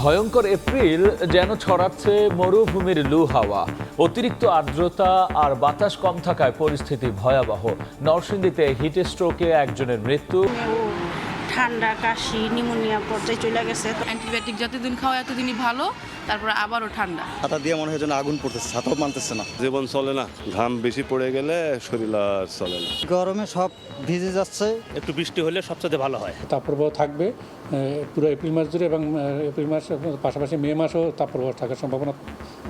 ভয়ঙ্কর এপ্রিল যেন ছড়াচ্ছে মরুভূমির লু হাওয়া। অতিরিক্ত আর্দ্রতা আর বাতাস কম থাকায় পরিস্থিতি ভয়াবহ। নরসিংদীতে হিট স্ট্রোকে একজনের মৃত্যু। ঠান্ডা কাশি নিউমোনিয়া পর্যায়ে চলে গেছে। তো অ্যান্টিবায়োটিক যতদিন খাওয়া এতদিনই ভালো তারপর আবারও ঠান্ডা। ছাতা দিয়ে মনে হয় যেন আগুন পড়তেছে ছাতাও মানতেছে না। জীবন চলে না ঘাম বেশি পড়ে গেলে শরীর আর চলে না। গরমে সব ভিজে যাচ্ছে। একটু বৃষ্টি হলে সবচেয়ে ভালো হয়। তাপপ্রবাহ থাকবে পুরো এপ্রিল মাস জুড়ে এবং এপ্রিল মাস পাশাপাশি মে মাসেও তাপপ্রবাহ থাকার সম্ভাবনা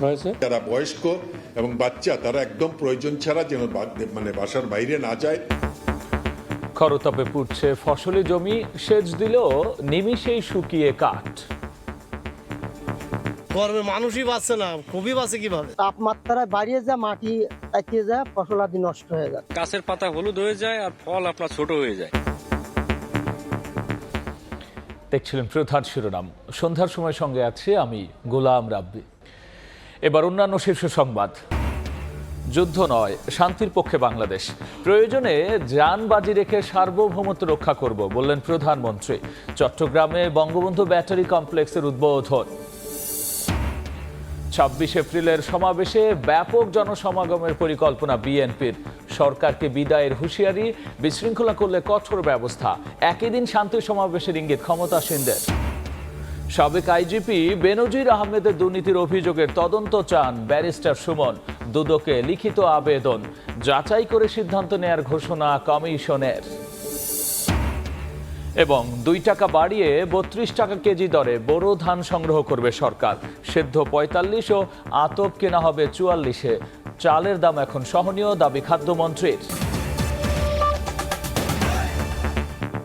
রয়েছে। যারা বয়স্ক এবং বাচ্চা তারা একদম প্রয়োজন ছাড়া যেন বা- মানে বাসার বাইরে না যায়। খরতাপে পুড়ছে ফসলি জমি সেচ দিলেও নিমিষেই শুকিয়ে কাঠ। গরমে মানুষই বাঁচছে না খুবই বাঁচে কীভাবে? তাপমাত্রা বাড়িয়ে যায় মাটি তাকিয়ে যায় ফসল আদি নষ্ট হয়ে যায় গাছের পাতা হলুদ হয়ে যায় আর ফল আপনার ছোট হয়ে যায়। দেখছিলেন প্রধান শিরোনাম। সন্ধ্যার সময় সঙ্গে আছে আমি গোলাম রাব্বি। এবার অন্যান্য শীর্ষ সংবাদ। যুদ্ধ নয়, শান্তির পক্ষে বাংলাদেশ। প্রয়োজনে যান বাজি রেখে সার্বভৌমত্ব রক্ষা করব, বললেন প্রধানমন্ত্রী। চট্টগ্রামে বঙ্গবন্ধু ব্যাটারি কমপ্লেক্সের উদ্বোধন। ছাব্বিশ এপ্রিলের সমাবেশে ব্যাপক জনসমাগমের পরিকল্পনা বিএনপির। সরকারকে বিদায়ের হুঁশিয়ারি, বিশৃঙ্খলা করলে কঠোর ব্যবস্থা। একই দিন শান্তি সমাবেশের ইঙ্গিত ক্ষমতাসীনদের সাবেক আইজিপি বেনজির আহমেদের দুর্নীতির অভিযোগের তদন্ত চান ব্যারিস্টার সুমন। দুদকে লিখিত আবেদন। যাচাই করে সিদ্ধান্ত নেয়ার ঘোষণা কমিশনের। এবং দুই টাকা বাড়িয়ে বত্রিশ টাকা কেজি দরে বোরো ধান সংগ্রহ করবে সরকার। সেদ্ধ পঁয়তাল্লিশ ও আতপ কেনা হবে চুয়াল্লিশে। চালের দাম এখন সহনীয়, দাবি খাদ্যমন্ত্রীর।